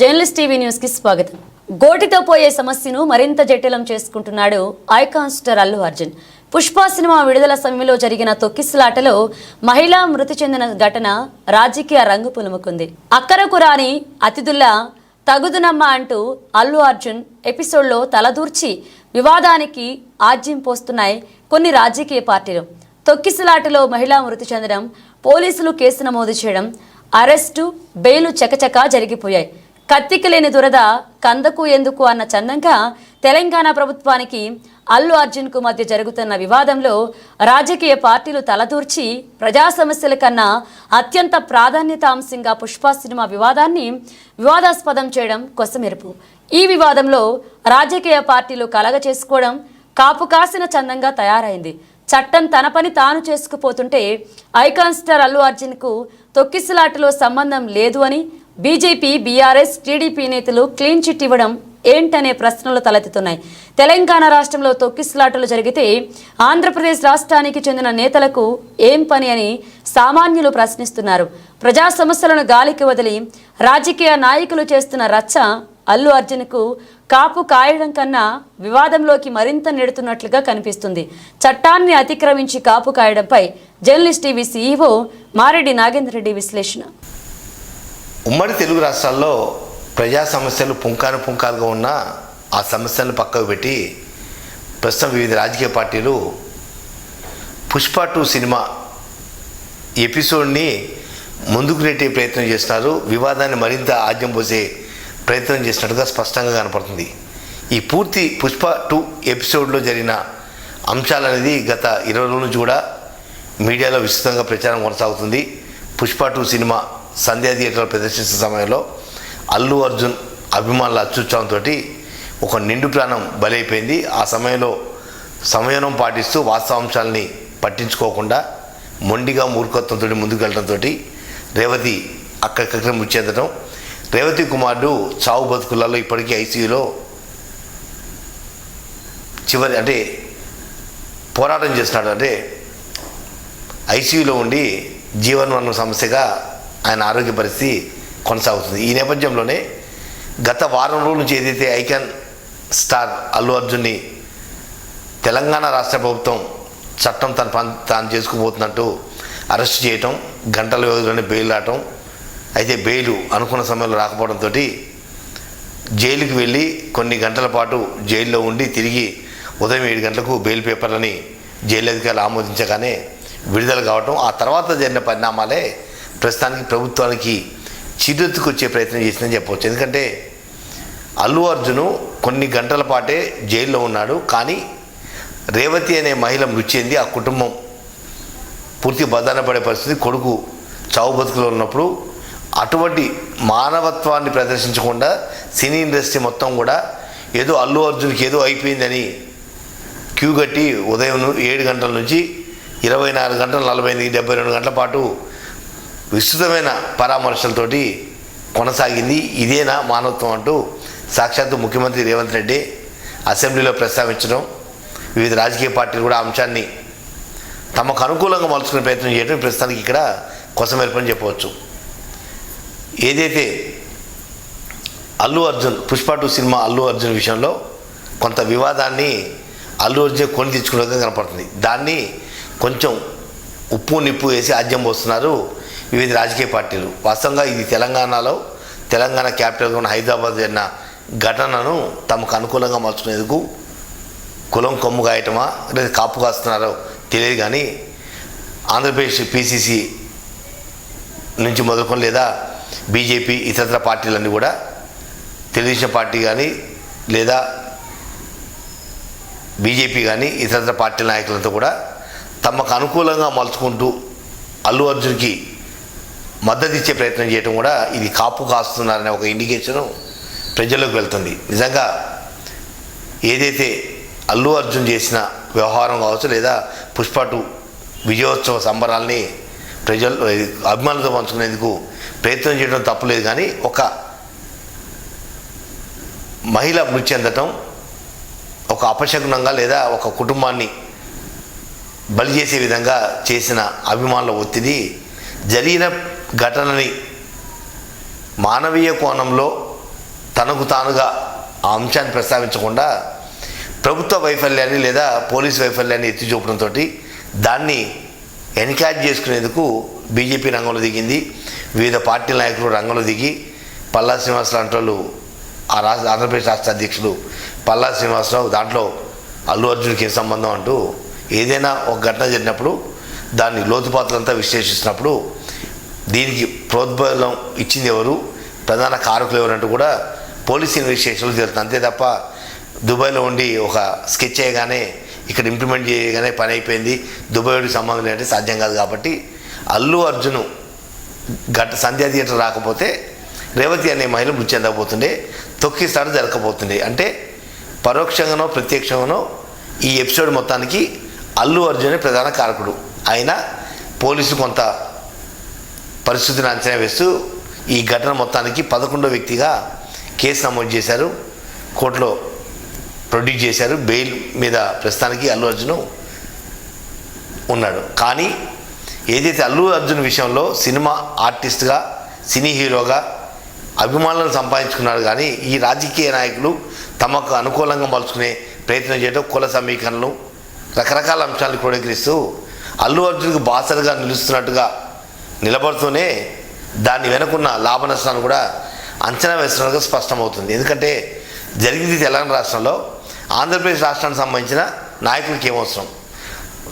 Journalist TV న్యూస్కి స్వాగతం. గోటితో పోయే సమస్యను మరింత జటిలం చేసుకుంటున్నాడు icon star Allu Arjun. Pushpa cinema విడుదల సమయంలో జరిగిన తొక్కిసలాటలో మహిళా మృతి చెందిన ఘటన రాజకీయ రంగు పులుముకుంది. అక్కరకు రాని అతిథుల్లా తగుదునమ్మ అంటూ అల్లు అర్జున్ ఎపిసోడ్లో తలదూర్చి వివాదానికి ఆజ్యం పోస్తున్నాయి కొన్ని రాజకీయ పార్టీలు. తొక్కిసలాటలో మహిళ మృతి చెందడం పోలీసులు కేసు నమోదు చేయడం అరెస్టు బెయిలు చకచకా జరిగిపోయాయి. కత్తికి లేని దురద కందకు ఎందుకు అన్న చందంగా తెలంగాణ ప్రభుత్వానికి అల్లు అర్జున్కు మధ్య జరుగుతున్న వివాదంలో రాజకీయ పార్టీలు తలదూర్చి ప్రజా సమస్యల కన్నా అత్యంత ప్రాధాన్యత అంశంగా పుష్ప సినిమా వివాదాన్ని వివాదాస్పదం చేయడం కొసమెరుపు. ఈ వివాదంలో రాజకీయ పార్టీలు కలగ చేసుకోవడం కాపు కాసిన చందంగా తయారైంది. చట్టం తన పని తాను చేసుకుపోతుంటే ఐకాన్ స్టార్ అల్లు అర్జున్కు తొక్కిసలాటలో సంబంధం లేదు అని బీజేపీ బీఆర్ఎస్ టీడీపీ నేతలు క్లీన్ చిట్ ఇవ్వడం ఏంటనే ప్రశ్నలు తలెత్తుతున్నాయి. తెలంగాణ రాష్ట్రంలో తొక్కిసలాటలు జరిగితే ఆంధ్రప్రదేశ్ రాష్ట్రానికి చెందిన నేతలకు ఏం పని అని సామాన్యులు ప్రశ్నిస్తున్నారు. ప్రజా సమస్యలను గాలికి వదిలి రాజకీయ నాయకులు చేస్తున్న రచ్చ అల్లు అర్జున్కు కాపు కాయడం కన్నా వివాదంలోకి మరింత నెడుతున్నట్లుగా కనిపిస్తుంది. చట్టాన్ని అతిక్రమించి కాపు కాయడంపై journalist TV CEO Mareddy Nagendra Reddy విశ్లేషణ. ఉమ్మడి తెలుగు రాష్ట్రాల్లో ప్రజా సమస్యలు పుంకాను పుంకాలుగా ఉన్న ఆ సమస్యలను పక్కకు పెట్టి ప్రస్తుతం వివిధ రాజకీయ పార్టీలు పుష్ప టూ సినిమా ఎపిసోడ్ని ముందుకు నెట్టే ప్రయత్నం చేస్తున్నారు. వివాదాన్ని మరింత ఆద్యం పోసే ప్రయత్నం చేసినట్టుగా స్పష్టంగా కనపడుతుంది. ఈ పూర్తి పుష్ప టూ ఎపిసోడ్లో జరిగిన అంశాలనేది గత ఇరవై రోజుల నుంచి కూడా మీడియాలో విస్తృతంగా ప్రచారం కొనసాగుతుంది. పుష్ప టూ సినిమా సంధ్యా థియేటర్లో ప్రదర్శించిన సమయంలో అల్లు అర్జున్ అభిమానుల అత్యుత్సాహంతో ఒక నిండు ప్రాణం బలైపోయింది. ఆ సమయంలో సంయమనం పాటిస్తూ వాస్తవాంశాలని పట్టించుకోకుండా మొండిగా మూర్ఖత్వంతో ముందుకు వెళ్ళడంతో రేవతి అక్కడికక్కడ మృతి చెందడం రేవతి కుమారుడు చావు బతుకులలో ఇప్పటికీ ఐసీయూలో చివరి అంటే పోరాటం చేస్తున్నాడు. అంటే ఐసీయూలో ఉండి జీవనమరణ సమస్యగా ఆయన ఆరోగ్య పరిస్థితి కొనసాగుతుంది. ఈ నేపథ్యంలోనే గత వారం రోజుల నుంచి ఏదైతే ఐకాన్ స్టార్ అల్లు అర్జున్ని తెలంగాణ రాష్ట్ర ప్రభుత్వం చట్టం తన పని తాను చేసుకుపోతున్నట్టు అరెస్ట్ చేయటం గంటల వ్యవధిలోనే బెయిల్ రావటం అయితే బెయిల్ అనుకున్న సమయంలో రాకపోవడంతో జైలుకి వెళ్ళి కొన్ని గంటల పాటు జైల్లో ఉండి తిరిగి ఉదయం ఏడు గంటలకు బెయిల్ పేపర్లని జైలు అధికారులు ఆమోదించగానే విడుదల కావటం ఆ తర్వాత జరిగిన పరిణామాలే ప్రస్తుతానికి ప్రభుత్వానికి చిరెత్తుకొచ్చే ప్రయత్నం చేసిందని చెప్పవచ్చు. ఎందుకంటే అల్లు అర్జును కొన్ని గంటల పాటే జైల్లో ఉన్నాడు. కానీ రేవతి అనే మహిళ మృతి చెంది ఆ కుటుంబం పూర్తి బదాన పడే పరిస్థితి కొడుకు చావు బతుకులో ఉన్నప్పుడు అటువంటి మానవత్వాన్ని ప్రదర్శించకుండా సినీ ఇండస్ట్రీ మొత్తం కూడా ఏదో అల్లు అర్జున్కి ఏదో అయిపోయిందని క్యూ కట్టి ఉదయం ఏడు గంటల నుంచి ఇరవై నాలుగు గంటల నలభై ఎనిమిది డెబ్బై రెండు గంటల పాటు విస్తృతమైన పరామర్శలతోటి కొనసాగింది. ఇదేనా మానవత్వం అంటూ సాక్షాత్తు ముఖ్యమంత్రి రేవంత్ రెడ్డి అసెంబ్లీలో ప్రస్తావించడం. వివిధ రాజకీయ పార్టీలు కూడా అంశాన్ని తమకు అనుకూలంగా మలుచుకునే ప్రయత్నం చేయడం ప్రస్తుతానికి ఇక్కడ కొసమెరుపని చెప్పవచ్చు. ఏదైతే అల్లు అర్జున్ పుష్ప టూ సినిమా అల్లు అర్జున్ విషయంలో కొంత వివాదాన్ని అల్లు అర్జున్ కొని తెచ్చుకున్నట్టుగా కనపడుతుంది. దాన్ని కొంచెం ఉప్పు నిప్పు వేసి ఆద్యం పోస్తున్నారు వివిధ రాజకీయ పార్టీలు. వాస్తవంగా ఇది తెలంగాణలో తెలంగాణ క్యాపిటల్గా ఉన్న హైదరాబాద్ జరిగిన ఘటనను తమకు అనుకూలంగా మలుచుకునేందుకు కులం కొమ్ము కాయటమా లేదా కాపు కాస్తున్నారో తెలియదు కానీ ఆంధ్రప్రదేశ్ పిసిసి నుంచి మొదలుకొని లేదా బీజేపీ ఇతరత్ర పార్టీలన్నీ కూడా? తెలుగుదేశం పార్టీ కానీ లేదా బీజేపీ కానీ ఇతరత్ర పార్టీ నాయకులతో కూడా తమకు అనుకూలంగా మలుచుకుంటూ అల్లు అర్జున్కి మద్దతు ఇచ్చే ప్రయత్నం చేయడం కూడా ఇది కాపు కాస్తున్నారనే ఒక ఇండికేషను ప్రజల్లోకి వెళ్తుంది. నిజంగా ఏదైతే అల్లు అర్జున్ చేసిన వ్యవహారం కావచ్చు లేదా పుష్ప టూ విజయోత్సవ సంబరాల్ని ప్రజలు అభిమానులతో పంచుకునేందుకు ప్రయత్నం చేయడం తప్పులేదు కానీ ఒక మహిళ మృతి చెందటం ఒక అపశకునంగా లేదా ఒక కుటుంబాన్ని బలి చేసే విధంగా చేసిన అభిమానుల ఒత్తిడి జరిగిన ఘటనని మానవీయ కోణంలో తనకు తానుగా ఆ అంశాన్ని ప్రస్తావించకుండా ప్రభుత్వ వైఫల్యాన్ని లేదా పోలీస్ వైఫల్యాన్ని ఎత్తి చూపడంతో దాన్ని ఎన్కరేజ్ చేసుకునేందుకు బీజేపీ రంగంలో దిగింది. వివిధ పార్టీల నాయకులు రంగంలో దిగి పల్లా శ్రీనివాసరావు లాంటి వాళ్ళు ఆ రాష్ట్ర ఆంధ్రప్రదేశ్ రాష్ట్ర అధ్యక్షుడు పల్లా శ్రీనివాసరావు దాంట్లో అల్లు అర్జున్కి ఏం సంబంధం అంటూ ఏదైనా ఒక ఘటన జరిగినప్పుడు దాన్ని లోతుపాత్రంతా విశ్లేషిస్తున్నప్పుడు దీనికి ప్రోద్బలం ఇచ్చింది ఎవరు? ప్రధాన కారకులు ఎవరంటూ కూడా పోలీస్ ఇన్వెస్టిగేషన్లు జరుగుతుంది అంతే తప్ప దుబాయ్లో ఉండి ఒక స్కెచ్ చేయగానే ఇక్కడ ఇంప్లిమెంట్ చేయగానే పని అయిపోయింది. దుబాయ్కి సంబంధం లేదంటే సాధ్యం కాదు కాబట్టి అల్లు అర్జును గట్ట సంధ్యా థియేటర్ రాకపోతే రేవతి అనే మహిళ మృతి చెందకపోతుండే తొక్కిస్తాడు జరగకపోతుండే. అంటే పరోక్షంగానో ప్రత్యక్షంగానో ఈ ఎపిసోడ్ మొత్తానికి అల్లు అర్జునే ప్రధాన కారకుడు. ఆయన పోలీసులు కొంత పరిస్థితిని అంచనా వేస్తూ ఈ ఘటన మొత్తానికి పదకొండో వ్యక్తిగా కేసు నమోదు చేశారు. కోర్టులో ప్రొడ్యూస్ చేశారు. బెయిల్ మీద ప్రస్తుతానికి అల్లు అర్జును ఉన్నాడు. కానీ ఏదైతే అల్లు అర్జున్ విషయంలో సినిమా ఆర్టిస్ట్గా సినీ హీరోగా అభిమానులను సంపాదించుకున్నాడు కానీ ఈ రాజకీయ నాయకులు తమకు అనుకూలంగా మలుచుకునే ప్రయత్నం చేయడం కుల సమీకరణలు రకరకాల అంశాలను క్రోడీకరిస్తూ అల్లు అర్జున్కు బాసరుగా నిలుస్తున్నట్టుగా నిలబడుతూనే దాన్ని వెనుకున్న లాభ నష్టాన్ని కూడా అంచనా వేస్తున్నట్టుగా స్పష్టమవుతుంది. ఎందుకంటే జరిగింది తెలంగాణ రాష్ట్రంలో. ఆంధ్రప్రదేశ్ రాష్ట్రానికి సంబంధించిన నాయకులకి ఏమవసరం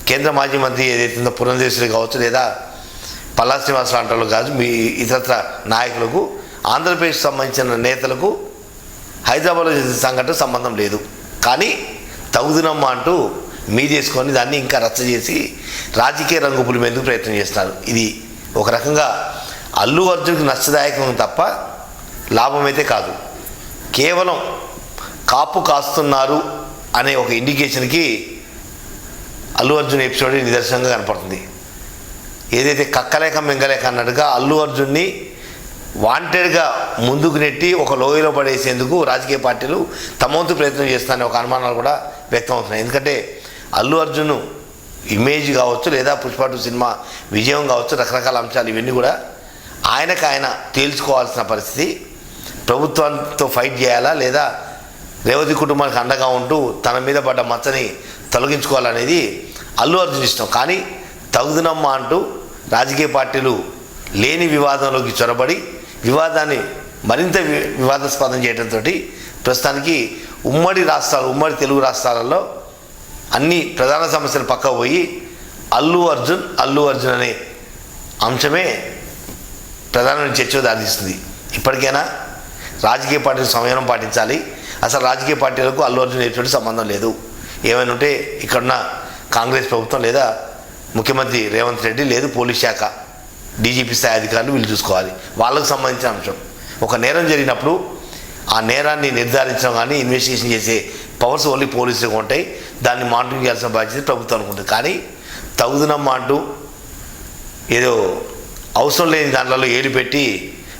కేంద్ర మాజీ మంత్రి ఏదైతుందో పురంధేశ్వరి కావచ్చు లేదా పల్లా శ్రీనివాసరావు అంటారు కాదు మీ ఇతరత్ర నాయకులకు ఆంధ్రప్రదేశ్ సంబంధించిన నేతలకు హైదరాబాద్లో జరిగిన సంఘటన సంబంధం లేదు. కానీ తగుదునమ్మ అంటూ మీ చేసుకొని దాన్ని ఇంకా రచ్చ చేసి రాజకీయ రంగు పులిమేందుకు ప్రయత్నం చేస్తున్నారు. ఇది ఒక రకంగా అల్లు అర్జున్కి నష్టదాయకం తప్ప లాభం అయితే కాదు. కేవలం కాపు కాస్తున్నారు అనే ఒక ఇండికేషన్కి అల్లు అర్జున్ ఎపిసోడ్ నిదర్శనంగా కనపడుతుంది. ఏదైతే కక్కలేక మింగలేక అన్నట్టుగా అల్లు అర్జున్ని వాంటెడ్గా ముందుకు నెట్టి ఒక లోయలో పడేసేందుకు రాజకీయ పార్టీలు తమ వంతు ప్రయత్నం చేస్తున్నారనే ఒక అనుమానాలు కూడా వ్యక్తం అవుతున్నాయి ఎందుకంటే అల్లు అర్జున్ ఇమేజ్ కావచ్చు లేదా పుష్ప టూ సినిమా విజయం కావచ్చు రకరకాల అంశాలు ఇవన్నీ కూడా ఆయనకు ఆయన తేల్చుకోవాల్సిన పరిస్థితి. ప్రభుత్వంతో ఫైట్ చేయాలా లేదా రేవతి కుటుంబానికి అండగా ఉంటూ తన మీద పడ్డ మచ్చని తొలగించుకోవాలనేది అల్లు అర్జున్ ఇష్టం. కానీ తగుదునమ్మ అంటూ రాజకీయ పార్టీలు లేని వివాదంలోకి చొరబడి వివాదాన్ని మరింత వివాదాస్పదం చేయడంతో ప్రస్తుతానికి ఉమ్మడి రాష్ట్రాలు ఉమ్మడి తెలుగు రాష్ట్రాలలో అన్ని ప్రధాన సమస్యలు పక్కకు పోయి అల్లు అర్జున్ అల్లు అర్జున్ అనే అంశమే ప్రధానమైన చర్చ దారితీస్తుంది ఇప్పటికైనా రాజకీయ పార్టీలు సంయమనం పాటించాలి. అసలు రాజకీయ పార్టీలకు అల్లు అర్జున్ ఎటువంటి సంబంధం లేదు. ఏమైనా ఉంటే ఇక్కడున్న కాంగ్రెస్ ప్రభుత్వం లేదా ముఖ్యమంత్రి రేవంత్ రెడ్డి లేదు పోలీస్ శాఖ డీజీపీ స్థాయి అధికారులు వీళ్ళు చూసుకోవాలి. వాళ్ళకు సంబంధించిన అంశం. ఒక నేరం జరిగినప్పుడు ఆ నేరాన్ని నిర్ధారించడం కానీ ఇన్వెస్టిగేషన్ చేసే పవర్స్ ఓన్లీ పోలీసులకు ఉంటాయి. దాన్ని మానిటరింగ్ చేయాల్సిన బాధ్యత ప్రభుత్వం అనుకుంటుంది. కానీ తగుదనమ్మ అంటూ ఏదో అవసరం లేని దాంట్లో ఏలు పెట్టి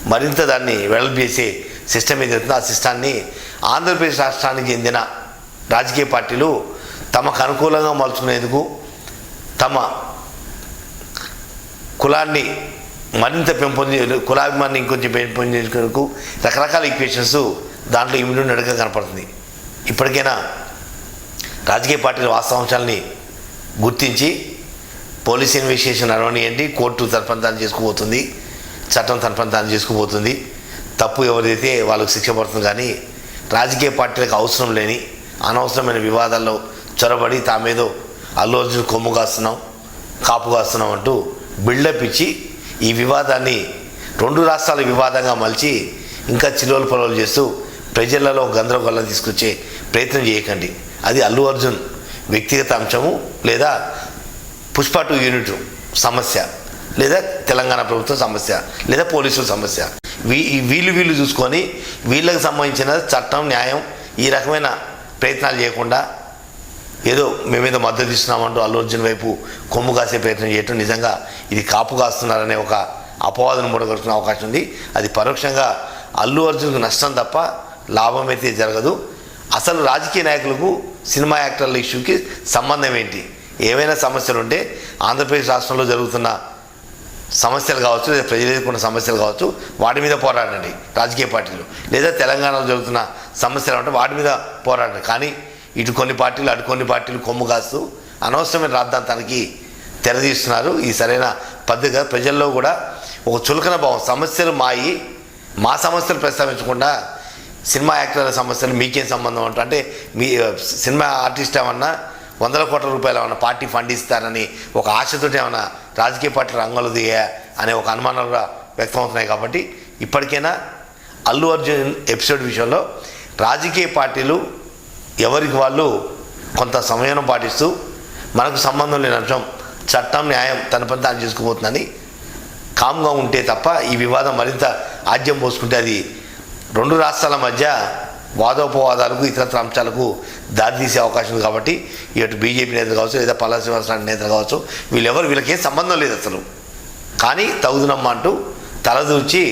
మరింత దాన్ని వెడల్పు చేసే సిస్టమ్ ఏదైతుందో ఆ సిస్టాన్ని ఆంధ్రప్రదేశ్ రాష్ట్రానికి చెందిన రాజకీయ పార్టీలు తమకు అనుకూలంగా మలుచుకునేందుకు తమ కులాన్ని మరింత పెంపొంది కులాభిమాన్ని ఇంకొంచెం పెంపొందించేందుకు రకరకాల ఈక్వేషన్స్ దాంట్లో ఇమిడి ఉన్నట్టుగా కనపడుతుంది. ఇప్పటికైనా రాజకీయ పార్టీల వాస్తవాంశాలని గుర్తించి పోలీస్ ఇన్వెస్టిగేషన్ నడవనియండి. కోర్టు తన చేసుకుపోతుంది. చట్టం తన చేసుకుపోతుంది. తప్పు ఎవరైతే వాళ్ళకు శిక్ష పడుతుంది కానీ రాజకీయ పార్టీలకు అవసరం లేని అనవసరమైన వివాదాల్లో చొరబడి తామేదో అల్లు అర్జున్ కొమ్ము కాస్తున్నాం కాపు కాస్తున్నాం అంటూ బిల్డప్ ఇచ్చి ఈ వివాదాన్ని రెండు రాష్ట్రాల వివాదంగా మలిచి ఇంకా చిలువలు పొలవలు చేస్తూ ప్రజలలో గందరగోళం తీసుకొచ్చే ప్రయత్నం చేయకండి. అది అల్లు అర్జున్ వ్యక్తిగత అంశము లేదా పుష్ప టూ యూనిట్ సమస్య లేదా తెలంగాణ ప్రభుత్వం సమస్య లేదా పోలీసుల సమస్య. వీ ఈ వీళ్ళు వీళ్ళు చూసుకొని వీళ్ళకి సంబంధించిన చట్టం న్యాయం ఈ రకమైన ప్రయత్నాలు చేయకుండా ఏదో మేమేదో మద్దతు ఇస్తున్నామంటూ అల్లు అర్జున్ వైపు కొమ్ము కాసే ప్రయత్నం చేయటం నిజంగా ఇది కాపు కాస్తున్నారనే ఒక అపవాదం మూడగొడుతున్న అవకాశం ఉంది. అది పరోక్షంగా అల్లు అర్జున్కు నష్టం తప్ప లాభం అయితే జరగదు. అసలు రాజకీయ నాయకులకు సినిమా యాక్టర్ల ఇష్యూకి సంబంధం ఏంటి? ఏవైనా సమస్యలు ఉంటే ఆంధ్రప్రదేశ్ రాష్ట్రంలో జరుగుతున్న సమస్యలు కావచ్చు లేదా ప్రజలు ఎదుర్కొన్న సమస్యలు కావచ్చు వాటి మీద పోరాడండి రాజకీయ పార్టీలు. లేదా తెలంగాణలో జరుగుతున్న సమస్యలు అంటే వాటి మీద పోరాడండి. కానీ ఇటు కొన్ని పార్టీలు అటు కొన్ని పార్టీలు కొమ్ము కాస్తూ అనవసరమైన రాద్ధాంతానికి తెరదీస్తున్నారు. ఈ సరైన పద్ధతిగా ప్రజల్లో కూడా ఒక చులకన భావం సమస్యలు మాయి మా సమస్యలు ప్రస్తావించకుండా సినిమా యాక్టర్ల సమస్యలు మీకేం సంబంధం అంటూ? అంటే మీ సినిమా ఆర్టిస్ట్ ఏమన్నా వందల కోట్ల రూపాయలు ఏమన్నా పార్టీ ఫండ్ ఇస్తారని ఒక ఆశతో ఏమన్నా రాజకీయ పార్టీలు రంగంలో దిగా అనే ఒక అనుమానాలు వ్యక్తమవుతున్నాయి కాబట్టి ఇప్పటికైనా అల్లు అర్జున్ ఎపిసోడ్ విషయంలో రాజకీయ పార్టీలు ఎవరికి వాళ్ళు కొంత సమయం పాటిస్తూ మనకు సంబంధం లేని అంశం చట్టం న్యాయం తన పని తాను చేసుకుపోతుందని కామ్గా ఉంటే తప్ప ఈ వివాదం మరింత ఆద్యం పోసుకుంటే అది రెండు రాష్ట్రాల మధ్య వాదోపవాదాలకు ఇతరత్ర అంశాలకు దారితీసే అవకాశం ఉంది కాబట్టి ఇటు బీజేపీ నేతలు కావచ్చు లేదా పల్లా శ్రీనివాసరావు నేతలు కావచ్చు వీళ్ళెవరు వీళ్ళకేం సంబంధం లేదు అసలు. కానీ తగుదునమ్మ అంటూ తలదూర్చి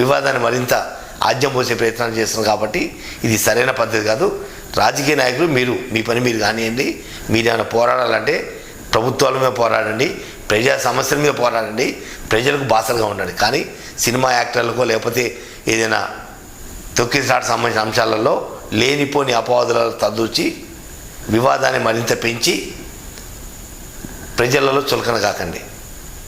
వివాదాన్ని మరింత ఆద్యం పోసే ప్రయత్నాలు చేస్తున్నారు కాబట్టి ఇది సరైన పద్ధతి కాదు. రాజకీయ నాయకులు మీరు మీ పని మీరు కానివ్వండి మీరు ఏమైనా పోరాడాలంటే ప్రభుత్వాల మీద పోరాడండి ప్రజా సమస్యల మీద పోరాడండి ప్రజలకు బాసలుగా ఉండండి. కానీ సినిమా యాక్టర్లకో లేకపోతే ఏదైనా తొక్కిసాట సంబంధించిన అంశాలలో లేనిపోని అపవాదులను తద్దూచి వివాదాన్ని మరింత పెంచి ప్రజలలో చులకన కాకండి